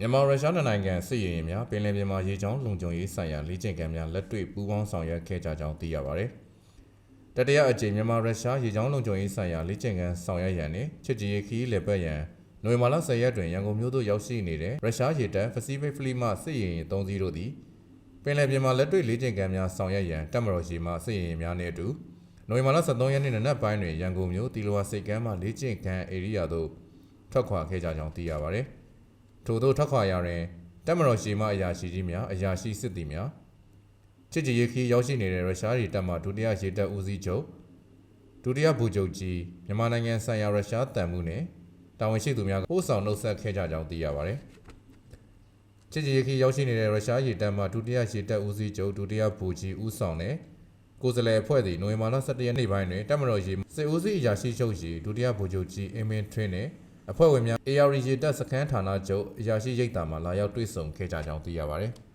မြန်မာရုရှားနိုင်ငံစစ်ရေးရင်များပင်လယ်ပြင်မှာရေကြောင်းလုံခြုံရေးဆိုင်ရာလေ့ကျင့်ခန်းများလက်တွေ့ပူးပေါင်းဆောင်ရွက်ခဲ့ကြကြောင်းသိရပါတယ်။တတိယအကြိမ်မြန်မာရုရှားရေကြောင်းလုံခြုံရေးဆိုင်ရာလေ့ကျင့်ခန်းဆောင်ရွက်ရန်နှင့်ချစ်ကြည်ရေးခီးလေပတ်ရန်နိုဝင်ဘာလ10ရက်တွင်ရန်ကုန်မြို့သို့ရောက်ရှိနေတဲ့ရုရှားရေတပ် Pacific Fleet မှစစ်ရေးရင်3စီးတို့သည်ပင်လယ်ပြင်မှာလက်တွေ့လေ့ကျင့်ခန်းများဆောင်ရွက်ရန်တပ်မတော်ရှိမှစစ်ရေးရင်များနှင့်အတူနိုဝင်ဘာလ13ရက်နေ့နံနက်ပိုင်းတွင်ရန်ကုန်မြို့တီလဝါစိတ်ကမ်းမှလေ့ကျင့်ခန်းဧရိယာသို့ထွက်ခွာခဲ့ကြကြောင်းသိရပါတယ်။ ထို့သောထွက်ခွာရာတွင်တက်မတော်ရှိမှအရာရှိကြီးများအရာရှိစစ်သည်များချစ်ကြည်ရေးခီးရောက်ရှိနေတဲ့ရုရှားရေတပ်မှဒုတိယရေတပ်ဦးစီးချုပ်ဒုတိယဗိုလ်ချုပ်ကြီးမြန်မာနိုင်ငံဆိုင်ရာရုရှားတန်မှုနှင့်တာဝန်ရှိသူများပို့ဆောင်နှုတ်ဆက်ခဲ့ကြကြောင်းသိရပါတယ်ချစ်ကြည်ရေးခီးရောက်ရှိနေတဲ့ရုရှားရေတပ်မှဒုတိယရေတပ်ဦးစီးချုပ်ဒုတိယဗိုလ်ကြီးဦးဆောင်တဲ့ကိုယ်စားလှယ်အဖွဲ့သည်နိုဝင်ဘာလ17ရက်နေ့ပိုင်းတွင်တက်မတော်ရေစစ်ဦးစီးအရာရှိချုပ်ရှိဒုတိယဗိုလ်ချုပ်ကြီးအင်းမင်းထွင်းနှင့် အဖွဲ့ဝင်များ AR ရေတပ်စခန်းဌာနချုပ်အရာရှိရိပ်သာမှလာရောက်တွေ့ဆုံခဲ့ကြကြောင်းသိရပါတယ်။